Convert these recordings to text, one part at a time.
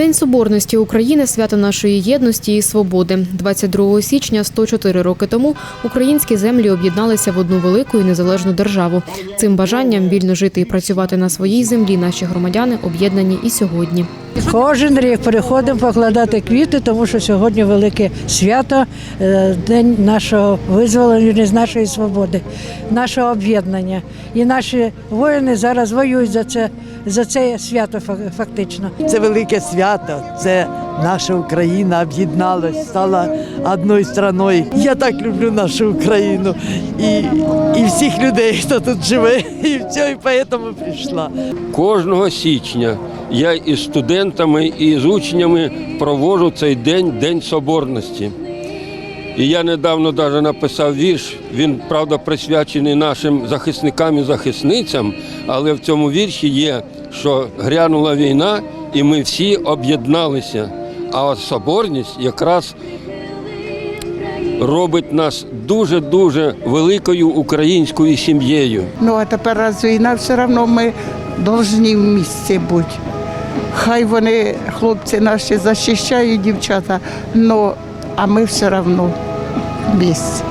День Соборності України свято нашої єдності і свободи. 22 січня, 104 роки тому, українські землі об'єдналися в одну велику і незалежну державу. Цим бажанням вільно жити і працювати на своїй землі наші громадяни об'єднані і сьогодні. Кожен рік переходимо покладати квіти, тому що сьогодні велике свято, е, день нашого визволення з нашої свободи, нашого об'єднання. І наші воїни зараз воюють за це, за це свято фа- фактично. Це велике свято, це наша Україна об'єдналась, стала одною страною. Я так люблю нашу Україну і, і всіх людей, хто тут живе, і все, і тому прийшла. Кожного січня я із студентами і з учнями проводжу цей день День Соборності. І я недавно навіть написав вірш. Він, правда, присвячений нашим захисникам і захисницям, але в цьому вірші є, що грянула війна, і ми всі об'єдналися. А соборність якраз робить нас дуже-дуже великою українською сім'єю. Ну а тепер раз війна, все одно ми повинні в місці бути. Хай вони, хлопці наші, захищають дівчата, но, а ми все одно в місці.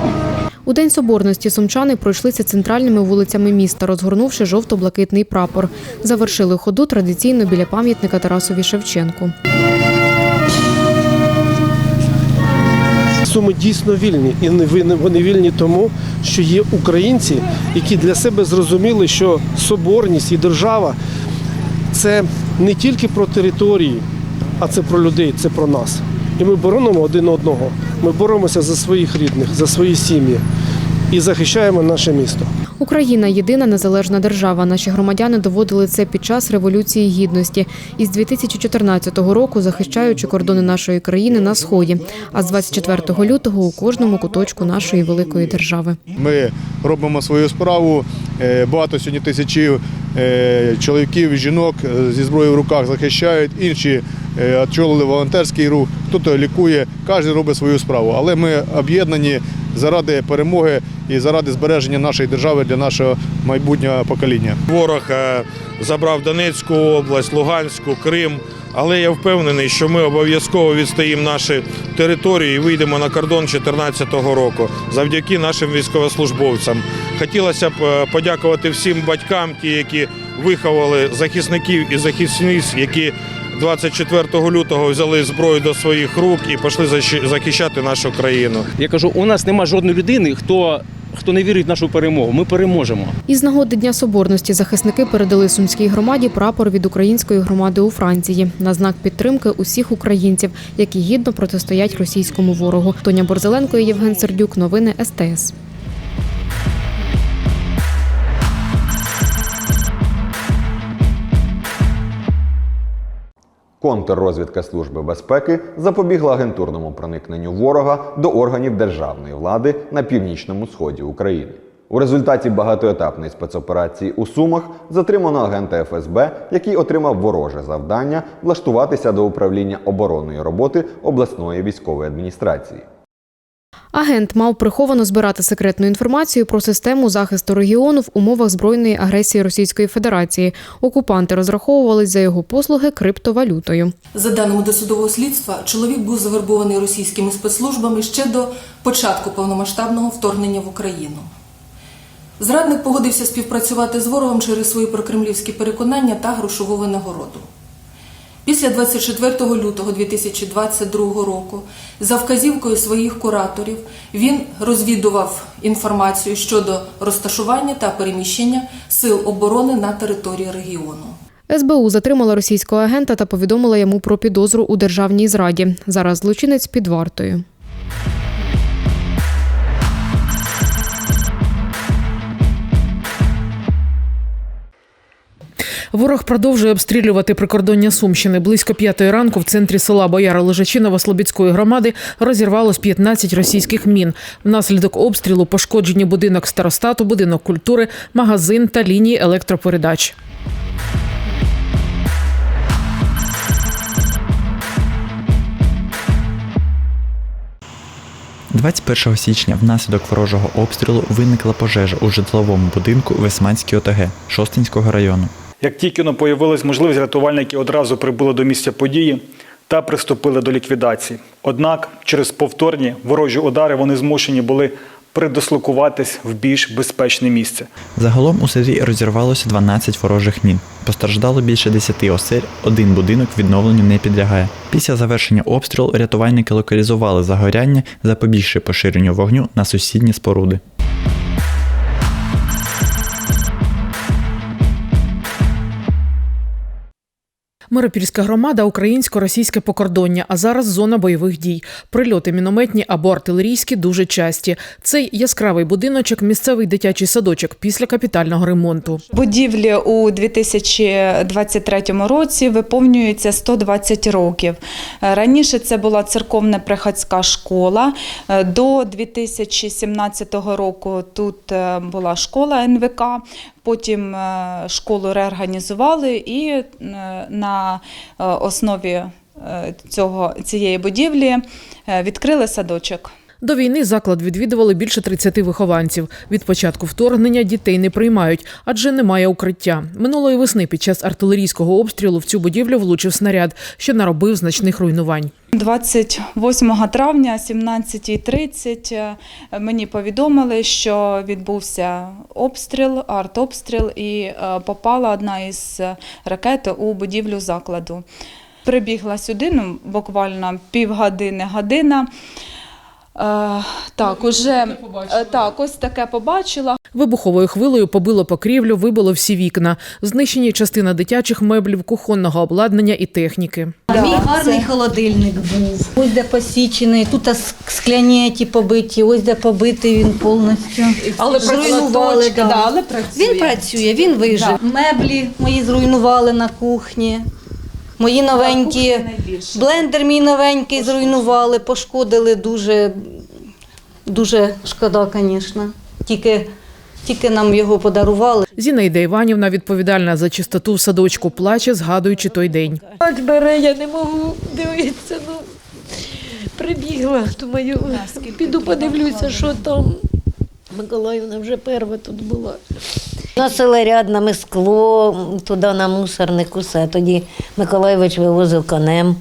У День Соборності сумчани пройшлися центральними вулицями міста, розгорнувши жовто-блакитний прапор. Завершили ходу традиційно біля пам'ятника Тарасові Шевченку. Суми дійсно вільні, і не вони вільні тому, що є українці, які для себе зрозуміли, що соборність і держава це не тільки про території, а це про людей, це про нас. І ми боронимо один одного. Ми боремося за своїх рідних, за свої сім'ї і захищаємо наше місто. Україна єдина незалежна держава. Наші громадяни доводили це під час революції гідності із 2014 року, захищаючи кордони нашої країни на сході. А з 24 лютого у кожному куточку нашої великої держави. Ми робимо свою справу. Е, Багато сьогодні тисячі е, чоловіків жінок е, зі зброєю в руках захищають. Інші очолили волонтерський рух, хто лікує, кожен робить свою справу. Але ми об'єднані заради перемоги і заради збереження нашої держави для нашого майбутнього покоління. Ворог е, забрав Донецьку область, Луганську, Крим. Але я впевнений, що ми обов'язково відстоїмо наші території і вийдемо на кордон 2014 року завдяки нашим військовослужбовцям. Хотілося б е, подякувати всім батькам, ті, які виховали захисників і захисниць, які 24 лютого взяли зброю до своїх рук і пішли захищати нашу країну. Я кажу, у нас нема жодної людини, хто, хто не вірить в нашу перемогу. Ми переможемо. Із нагоди Дня Соборності захисники передали сумській громаді прапор від української громади у Франції на знак підтримки усіх українців, які гідно протистоять російському ворогу. Тоня Борзеленко і Євген Сердюк. Новини СТС. Контррозвідка Служби безпеки запобігла агентурному проникненню ворога до органів державної влади на північному сході України. У результаті багатоетапної спецоперації у Сумах затримано агента ФСБ, який отримав вороже завдання влаштуватися до управління оборонної роботи обласної військової адміністрації. Агент мав приховано збирати секретну інформацію про систему захисту регіону в умовах збройної агресії Російської Федерації. Окупанти розраховувались за його послуги криптовалютою. За даними досудового слідства, чоловік був завербований російськими спецслужбами ще до початку повномасштабного вторгнення в Україну. Зрадник погодився співпрацювати з ворогом через свої прокремлівські переконання та грошову винагороду. Після 24 лютого 2022 року, за вказівкою своїх кураторів, він розвідував інформацію щодо розташування та переміщення сил оборони на території регіону. СБУ затримала російського агента та повідомила йому про підозру у державній зраді. Зараз злочинець під вартою. Ворог продовжує обстрілювати прикордоння Сумщини. Близько п'ятої ранку в центрі села Бояра Лежачинова Слобідської громади розірвалось 15 російських мін. Внаслідок обстрілу пошкоджені будинок старостату, будинок культури, магазин та лінії електропередач. 21 січня внаслідок ворожого обстрілу виникла пожежа у житловому будинку Весманській ОТГ Шостинського району. Як тільки но появилась можливість, рятувальники одразу прибули до місця події та приступили до ліквідації. Однак через повторні ворожі удари вони змушені були придислокуватись в більш безпечне місце. Загалом у селі розірвалося 12 ворожих мін. Постраждало більше 10 осель, один будинок відновленню не підлягає. Після завершення обстрілу рятувальники локалізували загоряння, запобігши поширенню вогню на сусідні споруди. Миропільська громада українсько-російське покордоння, а зараз зона бойових дій. Прильоти мінометні або артилерійські дуже часті. Цей яскравий будиночок місцевий дитячий садочок після капітального ремонту. Будівлі у 2023 році виповнюється 120 років. Е, Раніше це була церковна приходська школа. Е, До 2017 року тут е, була школа НВК. Потім школу реорганізували і на основі цього, цієї будівлі відкрили садочок. До війни заклад відвідували більше 30 вихованців. Від початку вторгнення дітей не приймають, адже немає укриття. Минулої весни під час артилерійського обстрілу в цю будівлю влучив снаряд, що наробив значних руйнувань. 28 травня, 17.30 е, мені повідомили, що відбувся обстріл, артобстріл, і е, попала одна із ракет у будівлю закладу. Прибігла сюди, ну, буквально півгодини, година. Е, Так, уже е, так, ось таке побачила. Вибуховою хвилею побило покрівлю, вибило всі вікна. Знищені частина дитячих меблів, кухонного обладнання і техніки. Мій гарний холодильник був. Ось де посічений, тут скляні ті побиті, ось де побитий він повністю. Але зруйнували. працює, Да. да, але працює. Він працює, він вижив. Меблі мої зруйнували на кухні. Мої новенькі, блендер мій новенький зруйнували, пошкодили дуже, дуже шкода, звісно. Тільки, тільки нам його подарували. Зінаїда Іванівна відповідальна за чистоту в садочку, плаче, згадуючи той день. Мать бере, я не можу дивитися. Ну, прибігла, думаю, піду подивлюся, що там. Миколаївна вже перша тут була. Носили ряднами скло туди на мусорник, усе. Тоді Миколаєвич вивозив конем.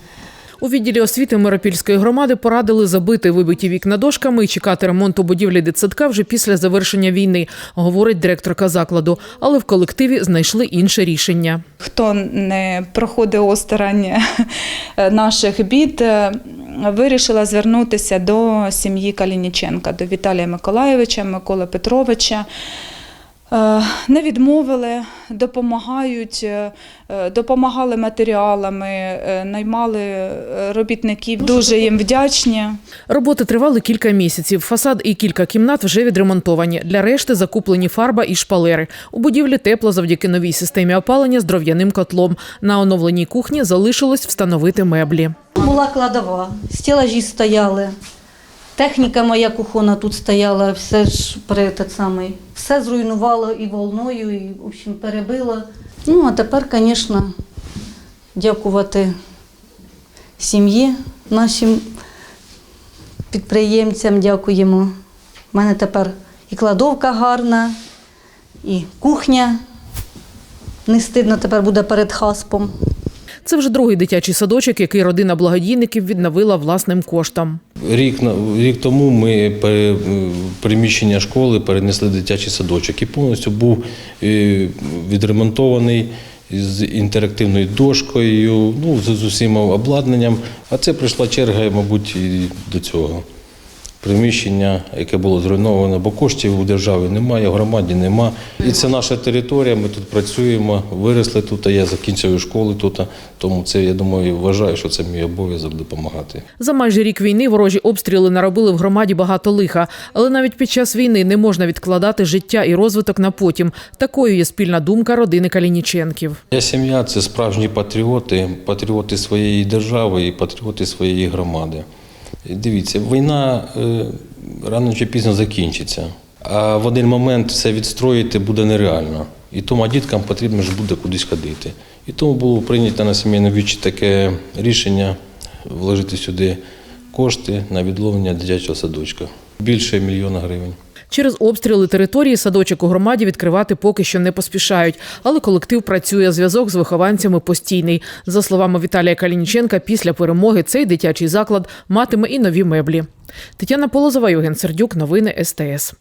У відділі освіти Миропільської громади порадили забити вибиті вікна дошками і чекати ремонту будівлі дитсадка вже після завершення війни, говорить директорка закладу. Але в колективі знайшли інше рішення. Хто не проходив осторонь наших бід, е, вирішила звернутися до сім'ї Калініченка, до Віталія Миколайовича, Миколи Петровича. Е, Не відмовили, допомагають, е, допомагали матеріалами, е, наймали робітників. Дуже їм вдячні. Роботи тривали кілька місяців. Фасад і кілька кімнат вже відремонтовані. Для решти закуплені фарба і шпалери. У будівлі тепло завдяки новій системі опалення з дров'яним котлом. На оновленій кухні залишилось встановити меблі. Була кладова, стелажі стояли. Техніка моя кухона тут стояла, все ж при так самий. Все зруйнувало і волною, і в общем, перебило. Ну, а тепер, звісно, дякувати сім'ї, нашим підприємцям дякуємо. У мене тепер і кладовка гарна, і кухня. Не стидно тепер буде перед хаспом. Це вже другий дитячий садочок, який родина благодійників відновила власним коштом. Рік рік тому ми приміщення школи перенесли дитячий садочок і повністю був е, відремонтований з інтерактивною дошкою, ну з усім обладнанням. А це прийшла черга, мабуть, і до цього. Приміщення, яке було зруйновано, бо коштів у державі немає, в громаді нема. І це наша територія, ми тут працюємо, виросли тут, я закінчив школи тут, тому це, я думаю, вважаю, що це мій обов'язок допомагати. За майже рік війни ворожі обстріли наробили в громаді багато лиха, але навіть під час війни не можна відкладати життя і розвиток на потім. Такою є спільна думка родини Калініченків. Я сім'я це справжні патріоти, патріоти своєї держави і патріоти своєї громади. Дивіться, війна е, рано чи пізно закінчиться, а в один момент все відстроїти буде нереально. І тому діткам потрібно ж буде кудись ходити. І тому було прийнято на сімейному вічі таке рішення вложити сюди кошти на відловлення дитячого садочка. Більше мільйона гривень. Через обстріли території садочок у громаді відкривати поки що не поспішають, але колектив працює. Зв'язок з вихованцями постійний. За словами Віталія Калініченка, після перемоги цей дитячий заклад матиме і нові меблі. Тетяна Полозова, Євген Сердюк, новини СТС.